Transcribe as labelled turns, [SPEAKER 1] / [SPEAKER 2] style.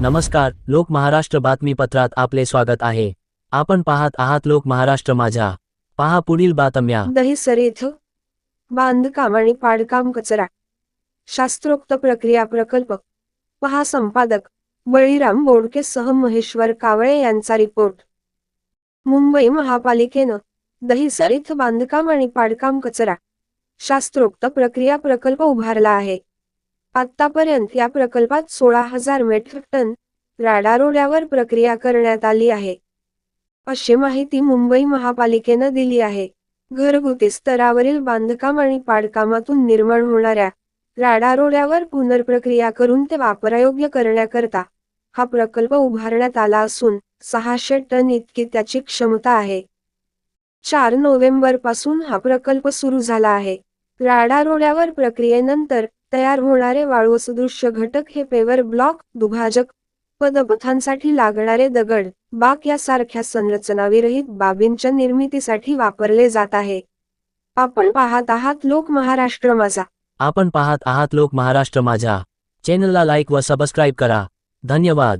[SPEAKER 1] नमस्कार लोक महाराष्ट्र बातमीपत्रात आपले स्वागत आहे. आपण पाहत आहात लोक महाराष्ट्र माझ्या. पहा पुढील बातम्या.
[SPEAKER 2] दहिसर येथे बांधकाम आणि पाडकाम कचरा. शास्त्रोक्त प्रक्रिया प्रकल्प. पहा संपादक बळीराम बोडके सह महेश्वर कावळे यांचा रिपोर्ट. मुंबई महापालिकेनं दहिसर इथं बांधकाम आणि पाडकाम कचरा. शास्त्रोक्त प्रक्रिया प्रकल्प उभारला आहे. आतापर्यंत या प्रकल्पात सोळा हजार मेट्रिक टन राडारोड्यावर प्रक्रिया करण्यात आली आहे. अशी माहिती मुंबई महापालिकेनं दिली आहे. घरगुती स्तरावरील बांधकाम आणि पाडकामातून निर्माण होणाऱ्या राडारोड्यावर पुनर्प्रक्रिया करून ते वापरायोग्य करण्याकरता हा प्रकल्प उभारण्यात आला असून सहाशे टन इतकी त्याची क्षमता आहे. चार नोव्हेंबरपासून हा प्रकल्प सुरू झाला आहे. राडारोड्यावर प्रक्रियेनंतर तयार होणारे वाळू सदृश्य घटक हे पेवर ब्लॉक दुभाजक पदपथांसाठी लागणारे दगड बाक यासारख्या संरचनाविरहित बाबींच्या निर्मितीसाठी वापरले जात आहे. आपण पाहत आहात लोक महाराष्ट्र माझा.
[SPEAKER 1] आपण पाहत आहात लोक महाराष्ट्र माझ्या चॅनलला लाईक व सबस्क्राईब करा. धन्यवाद.